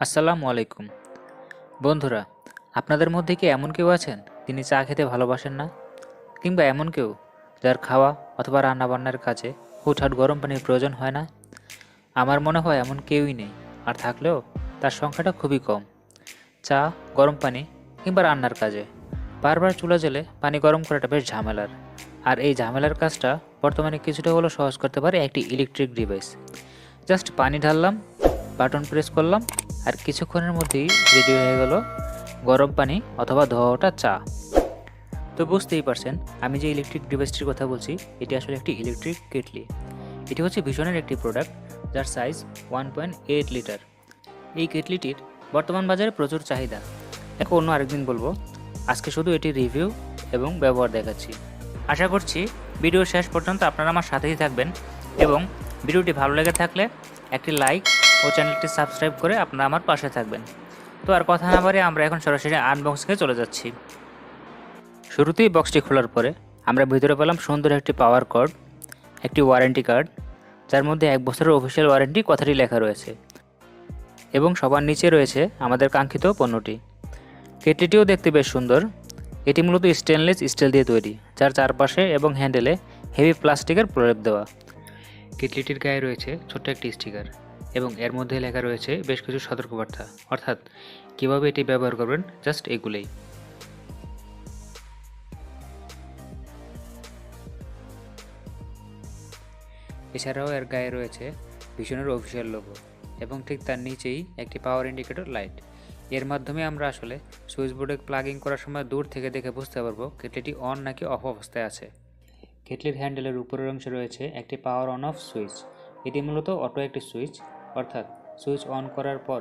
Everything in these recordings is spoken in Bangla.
আসসালামু আলাইকুম। বন্ধুরা, আপনাদের মধ্যে কি এমন কেউ আছেন তিনি চা খেতে ভালোবাসেন না? কিংবা এমন কেউ যার খাওয়া অথবা রান্নাবান্নার কাজে হুটহাট গরম পানির প্রয়োজন হয় না? আমার মনে হয় এমন কেউই নেই, আর থাকলেও তার সংখ্যাটা খুবই কম। চা, গরম পানি কিংবা রান্নার কাজে। বারবার চুলা জেলে পানি গরম করাটা বেশ ঝামেলার। আর এই ঝামেলার কাজটা বর্তমানে কিছুটা হলেও সহজ করতে পারে একটি ইলেকট্রিক ডিভাইস জাস্ট পানি ঢাললাম বাটন প্রেস করলাম আর কিছুক্ষণের মধ্যেই রেডি হয়ে গেল গরম পানি অথবা ধোয়া চা। তো বুঝতেই পারছেন, আমি যে ইলেকট্রিক ডিভাইসটির কথা বলছি, এটি আসলে একটি ইলেকট্রিক কেটলি। এটি হচ্ছে ভীষণের একটি প্রোডাক্ট যার size one point eight litre এই কেটলিটির বর্তমান বাজারে প্রচুর চাহিদা। এখন অন্য আরেকদিন বলব, আজকে শুধু এটি রিভিউ এবং ব্যবহার দেখাচ্ছি। আশা করছি ভিডিও শেষ পর্যন্ত আপনারা আমার সাথেই থাকবেন এবং ভিডিওটি ভালো লেগে থাকলে একটি লাইক ও চ্যানেলটি সাবস্ক্রাইব করে আপনারা আমার পাশে থাকবেন। তো আর কথা না বাড়িয়ে আমরা এখন সরাসরি আনবক্সিংয়ে চলে যাচ্ছি। শুরুতেই বক্সটি খোলার পরে আমরা ভিতরে পেলাম সুন্দর একটি পাওয়ার কর্ড একটি ওয়ারেন্টি কার্ড যার মধ্যে এক বছরের অফিসিয়াল ওয়ারেন্টি কথাটি লেখা রয়েছে। এবং সবার নিচে রয়েছে আমাদের কাঙ্ক্ষিত পণ্যটি। কেটলিটিও দেখতে বেশ সুন্দর। এটি মূলত স্টেনলেস স্টিল দিয়ে তৈরি, যার চারপাশে এবং হ্যান্ডেলে হেভি প্লাস্টিকের প্রলেপ দেওয়া। কেটলিটির গায়ে রয়েছে ছোট্ট একটি স্টিকার এবং এর মধ্যে লেখা রয়েছে বেশ কিছু সতর্কবার্তা। অর্থাৎ, কীভাবে এটি ব্যবহার করবেন? জাস্ট এগুলোই। এছাড়াও এর গায়ে রয়েছে ভীষণের অফিসিয়াল লোগো এবং ঠিক তার নিচেই একটি পাওয়ার ইন্ডিকেটর লাইটের মাধ্যমে আমরা আসলে সুইচ বোর্ডে প্লাগিং করার সময় দূর থেকে দেখে বুঝতে পারব কেটলিটি অন নাকি অফ অবস্থায় আছে। কেটলির হ্যান্ডেলের উপরের অংশে রয়েছে একটি পাওয়ার অন অফ সুইচ এটি মূলত অটো একটি সুইচ অর্থাৎ সুইচ অন করার পর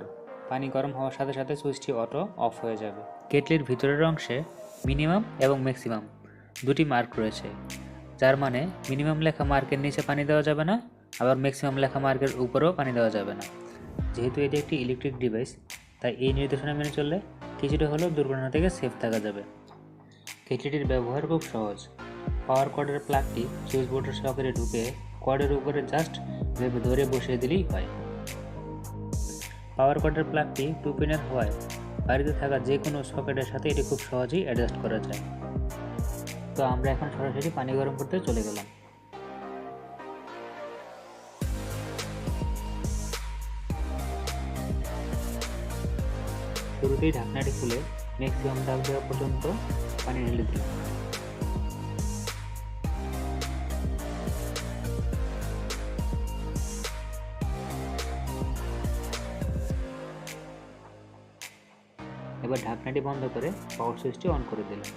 পানি গরম হওয়ার সাথে সাথে সুইচটি অটো অফ হয়ে যাবে। কেটলির ভিতরের অংশে মিনিমাম এবং ম্যাক্সিমাম দুটি মার্ক রয়েছে, যার মানে মিনিমাম লেখা মার্কের নিচে পানি দেওয়া যাবে না, আবার ম্যাক্সিমাম লেখা মার্কের উপরেও পানি দেওয়া যাবে না। যেহেতু এটি একটি ইলেকট্রিক ডিভাইস তাই এই নির্দেশনা মেনে চললে কিছুটা হলেও দুর্ঘটনা থেকে সেফ থাকা যাবে। কেটলিটির ব্যবহার খুব সহজ। পাওয়ার কর্ডের প্লাগটি সুইচ বোর্ডের সহকারে ঢুকে কর্ডের উপরে জাস্ট ভেবে ধরে বসিয়ে দিলেই হয়। পাওয়ার কর্ডের প্লাগটি টু পিনের হওয়ায় বাড়িতে থাকা যে কোনো সকেটের সাথে এটি খুব সহজেই অ্যাডজাস্ট করা যায়। তো আমরা এখন সরাসরি পানি গরম করতে চলে গেলাম। শুরুতেই ঢাকনাটি খুলে ম্যাক্সিমাম দাগ দেওয়া পর্যন্ত পানি ঢেলে দিলাম। এবার ঢাকনাটি বন্ধ করে পাওয়ার সুইচটি অন করে দিলেন।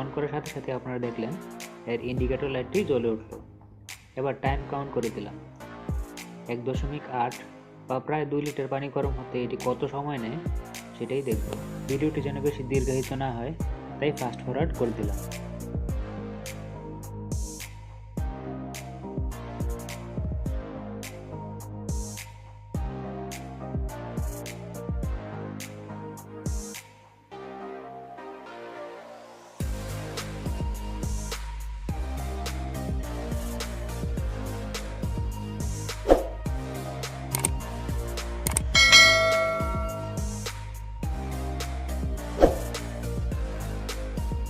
অন করার সাথে সাথে আপনারা দেখলেন এর ইন্ডিকেটর লাইটটি জ্বলে উঠল। এবার টাইম কাউন্ট করে দিলাম। এক দশমিক আট বা প্রায় দুই লিটার পানি গরম হতে এটি কত সময় নেয় সেটাই দেখব। ভিডিওটি যেন বেশি দীর্ঘায়িত না হয়, তাই ফাস্ট ফরওয়ার্ড করে দিলাম।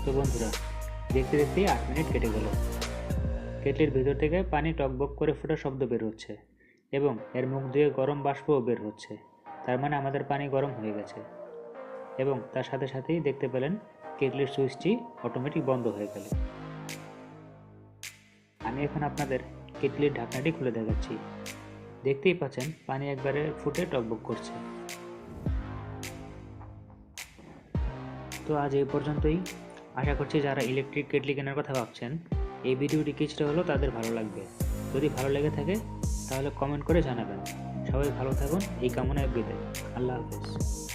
তো বন্ধুরা, দেখতে দেখতেই আট মিনিট কেটে গেল। কেটলির ভিতর থেকে পানি টকবক করে ফোটা শব্দ বের হচ্ছে এবং এর মুখ দিয়ে গরম বাষ্পও বের হচ্ছে। তার মানে আমাদের পানি গরম হয়ে গেছে। এবং তার সাথে সাথেই দেখতে পেলেন কেটলির সুইচটি অটোমেটিক বন্ধ হয়ে গেল। আমি এখন আপনাদের কেটলির ঢাকনাটি খুলে দেখাচ্ছি। দেখতেই পাচ্ছেন পানি একবারে ফুটে টকবক করছে। তো আজ এই পর্যন্তই। আশা করছি যারা ইলেকট্রিক কেটলি কেনার কথা ভাবছেন, এই ভিডিওটি কিছুটা হলেও তাদের ভালো লাগবে। যদি ভালো লেগে থাকে, তাহলে কমেন্ট করে জানাবেন। সবাই ভালো থাকুন, এই কামনায় বিদায়। আল্লাহ হাফেজ।